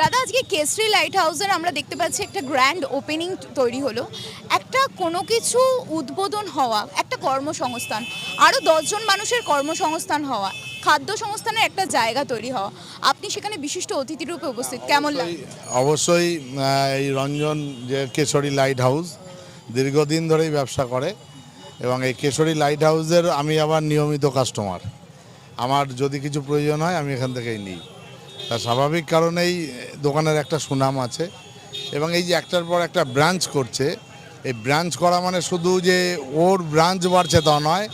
দাদা আজকে কেসরি লাইট হাউসের আমরা দেখতে পাচ্ছি একটা গ্র্যান্ড ওপেনিং তৈরি হলো। একটা কোনো কিছু উদ্বোধন হওয়া একটা কর্মসংস্থান আরও দশজন মানুষের কর্মসংস্থান হওয়া খাদ্য সংস্থানের একটা জায়গা তৈরি হওয়া। আপনি সেখানে বিশিষ্ট অতিথিরূপে উপস্থিত কেমন লাগে অবশ্যই এই রঞ্জন যে কেশরী লাইট হাউস দীর্ঘদিন ধরেই ব্যবসা করে এবং এই কেশরী লাইট হাউসের আমি আবার নিয়মিত কাস্টমার আমার যদি কিছু প্রয়োজন হয় আমি এখান থেকেই নিই। তা স্বাভাবিক কারণেই দোকানের একটা সুনাম আছে এবং এই যে একটার পর একটা ব্রাঞ্চ করছে এই ব্রাঞ্চ করা মানে শুধু যে ওর ব্রাঞ্চ বাড়ছে তা নয়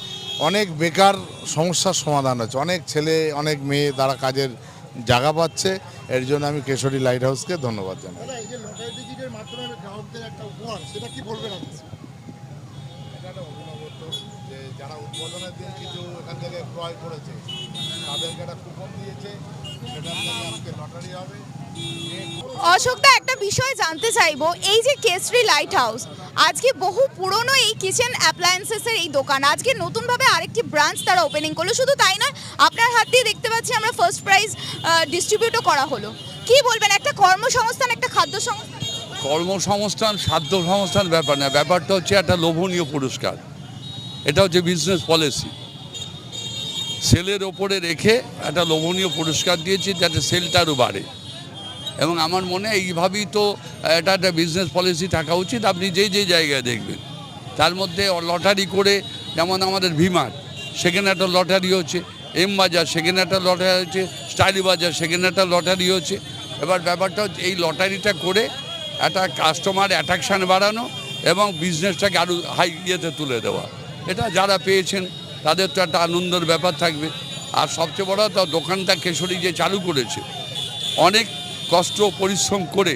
অনেক বেকার সমস্যার সমাধান হচ্ছে। অনেক ছেলে অনেক মেয়ে তারা কাজের জায়গা পাচ্ছে এর জন্য আমি কেশরী লাইট হাউসকে ধন্যবাদ জানাই। যারা উদ্বোধনের দিন কিছু এখান থেকে ক্রয় করেছে তাদেরকে একটা কুপন দিয়েছে সেটার থেকে আজকে লটারি হবে। অশোকদা একটা বিষয় জানতে চাইব এই যে কেসরি লাইট হাউস আজকে বহু পুরনো এই কিচেন অ্যাপ্লায়েন্সেসের এই দোকান আজকে নতুনভাবে আরেকটি ব্রাঞ্চ তারা ওপেনিং করল শুধু তাই নয় আপনার হাত দিয়ে দেখতে পাচ্ছি আমরা ফার্স্ট প্রাইজ ডিস্ট্রিবিউটও করা হলো। কি বলবেন একটা কর্মসংস্থান একটা খাদ্য সংস্থান? কর্মসংস্থান সাধ্য সংস্থান ব্যাপার না ব্যাপারটা হচ্ছে একটা লোভনীয় পুরস্কার। এটা হচ্ছে বিজনেস পলিসি সেলের ওপরে রেখে একটা লোভনীয় পুরস্কার দিয়েছি, যাতে সেলটা আরও বাড়ে। এবং আমার মনে এইভাবেই তো এটা একটা বিজনেস পলিসি থাকা উচিত। আপনি যেই যেই জায়গায় দেখবেন, তার মধ্যে লটারি করে যেমন আমাদের ভিমার, সেখানে একটা লটারি হচ্ছে এম বাজার, সেখানে একটা লটারি হচ্ছে, স্টাইল বাজার, সেখানে একটা লটারি হচ্ছে। এবার ব্যাপারটা হচ্ছে, এই লটারিটা করে একটা কাস্টমার অ্যাট্রাকশান বাড়ানো এবং বিজনেসটাকে আরও হাই ইয়েতে তুলে দেওয়া। এটা যারা পেয়েছেন তাদের তো একটা আনন্দের ব্যাপার থাকবে। আর সবচেয়ে বড় তো দোকানটা কেশরী যে চালু করেছে, অনেক কষ্ট পরিশ্রম করে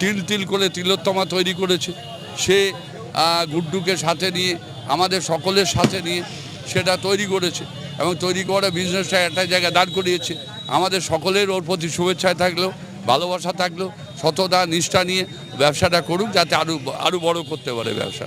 তিল তিল করে তিলোত্তমা তৈরি করেছে। সে গুড্ডুকে সাথে নিয়ে, আমাদের সকলের সাথে নিয়ে সেটা তৈরি করেছে এবং তৈরি করে বিজনেসটা একটা জায়গায় দাঁড় করিয়েছে। আমাদের সকলের ওর প্রতি শুভেচ্ছায় থাকল, ভালোবাসা থাকল, সততা, নিষ্ঠা নিয়ে ব্যবসাটা করুক, যাতে আরও আরও বড় করতে পারে ব্যবসা।